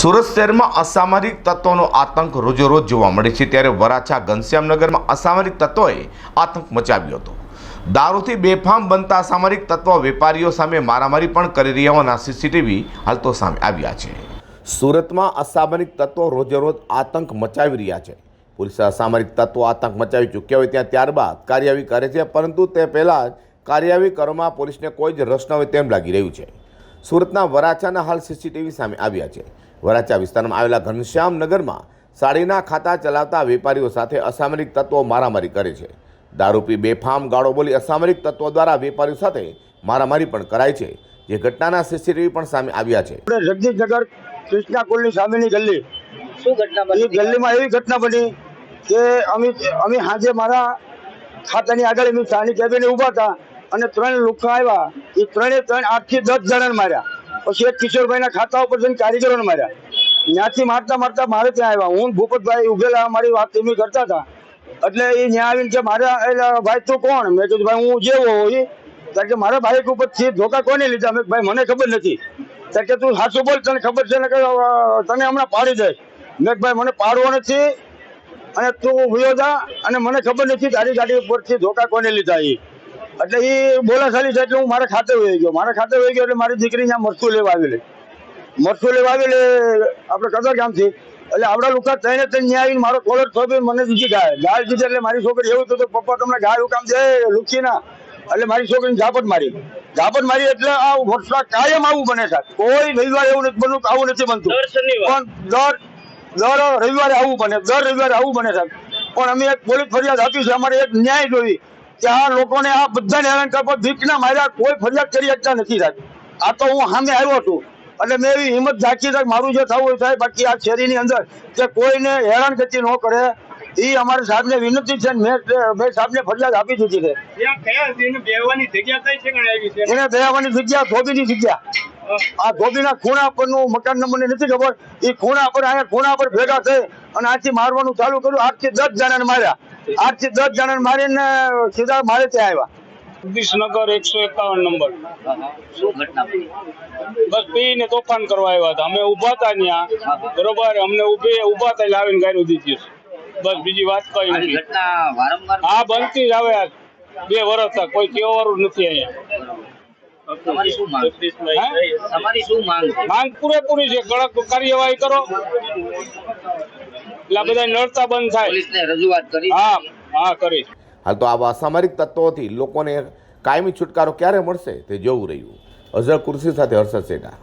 સુરત શહેરમાં અસામરિક તત્વોનો આતંક રોજેરોજ જોવા મળે છે ત્યારે વરાછા ઘનશ્યામનગરમાં અસામરિક તત્વોએ આતંક મચાવ્યો હતો. દારૂથી બેફામ બનતા અસામરિક તત્વો વેપારીઓ સામે મારામારી પણ કરી રહ્યા હોવાના સીસીટીવી હાલ તો સામે આવ્યા છે. સુરતમાં અસામરિક તત્વો રોજેરોજ આતંક મચાવી રહ્યા છે. પોલીસે અસામરિક તત્વો આતંક મચાવી ચૂક્યા હોય ત્યાં ત્યારબાદ કાર્યવાહી કરે છે, પરંતુ તે પહેલાં જ કાર્યવાહી કરવામાં પોલીસને કોઈ જ રસ ન હોય તેમ લાગી રહ્યું છે. સુરતના વરાછાના હાલ સીસીટીવી સામે આવ્યા છે. વરાછા વિસ્તારમાં આવેલા ઘનશ્યામ નગરમાં સાડીના ખાતા ચલાવતા વેપારીઓ સાથે અસામરિક તત્વો મારામારી કરે છે. દારૂપી બેફામ ગાળો બોલી અસામરિક તત્વો દ્વારા વેપારીઓ સાથે મારામારી પણ કરાય છે જે ઘટનાના સીસીટીવી પણ સામે આવ્યા છે. જગદીશનગર કૃષ્ણા કુલની સામેની ગલ્લી શું ઘટના બની? ગલ્લીમાં એવી ઘટના બની કે અમે અમે હાજે મારા ખાતાની આગળ એમની ચાની કેબિને ઊભા હતા. અને ત્રણ લોકો આવ્યા. એ ત્રણે ત્રણ આઠથી દસ જણાને માર્યા. પછી એક કિશોરભાઈના ખાતા ઉપર જઈને કારીગરોને માર્યા. ત્યાંથી મારતા મારતા મારે ત્યાં આવ્યા. હું ભૂપતભાઈ ઉભેલા મારી વાત એમની કરતા હતા. એટલે એ ત્યાં આવીને કે મારા, એટલે ભાઈ તું કોણ? મેં કીધું, ભાઈ હું જેવો હોય કારણ કે મારા ભાઈ ઉપરથી ધોકા કોને લીધા? મેં ભાઈ મને ખબર નથી. કારણ કે તું સાચું બોલ, તને ખબર છે? ને કે તને હમણાં પાડી દે મેં ભાઈ મને પાડવો નથી અને તું જા અને મને ખબર નથી તારી ગાડી ઉપરથી ધોકા કોને લીધા એ એટલે એ બોલાશાલી છે એટલે હું મારા ખાતે વહી ગયો. મારા ખાતે વહી ગયો એટલે મારી દીકરી ત્યાં મરસું લેવા આવેલી. મરસું લેવા આવેલી આપણે કદર ગામથી. એટલે આપણા લોકો ત્રણે ત્રણ ન્યાય આવીને મારો કોલર થોભી મને દીધી ગાય. ગાય દીધી એટલે મારી છોકરી એવું કે પપ્પા તમને ગાય કામ છે લુખી ના એટલે મારી છોકરીને ઝાપટ મારી. ઝાપટ મારી એટલે આ વર્ષા કાયમ આવું બને છે. કોઈ રવિવાર એવું નથી બનતું આવું નથી બનતું. પણ દર દર રવિવારે આવું બને દર રવિવારે આવું બને સાહેબ પણ અમે એક પોલીસ ફરિયાદ આપી છે અમારે એક ન્યાય જોઈ કે આ લોકોને આ બધાને હેરાન કરવા ભીખના માર્યા કોઈ ફરિયાદ કરી શકતા નથી સાહેબ. આ તો હું સામે આવ્યો છું. એટલે મેં એવી હિંમત રાખી છે મારું જે થવું હોય થાય બાકી આ શેરીની અંદર કે કોઈને હેરાન ગતિ ન કરે એ અમારે સાહેબને વિનંતી છે મેં મેં સાહેબને ફરિયાદ આપી દીધી છે. ત્યાં બેહવાની જગ્યા એને ધોબીની જગ્યા. આ ધોબીના ખૂણા પરનું મકાન નંબરને નથી ખબર. એ ખૂણા પર અહીંયા ખૂણા પર ભેગા થઈ અને આથી મારવાનું ચાલુ કર્યું. આઠથી દસ જણાને માર્યા. આઠથી દસ જણા મારીને સીધા મારે ત્યાં આવ્યા. જગદીશનગર એકસો એકાવન નંબર. બસ પી ને બસ પીને તોફાન કરવા આવ્યા હતા. અમે ઊભા હતા ત્યાં. બરોબર અમને ઊભી ઊભા હતા લાવીને ગાડી દીધી બસ બીજી વાત કઈ નથી. હા બનતી જ આવે બે વર્ષ થયા કોઈ કેવાવાળું નથી અહીંયા. તમારી શું માંગ? છે? હે? તમારી શું માંગ છે? માંગ પૂરેપૂરી છે. કડક કાર્યવાહી કરો. એટલે આ બધા નડતા બંધ થાય. પોલીસને રજૂઆત કરી. હા હા કરી. હાલ તો આવા અસામરિક તત્વોથી લોકોને કાયમી છુટકારો ક્યારે મળશે તે જોવું રહ્યું. અઝર કુર્સી સાથે હર્ષદ સેટા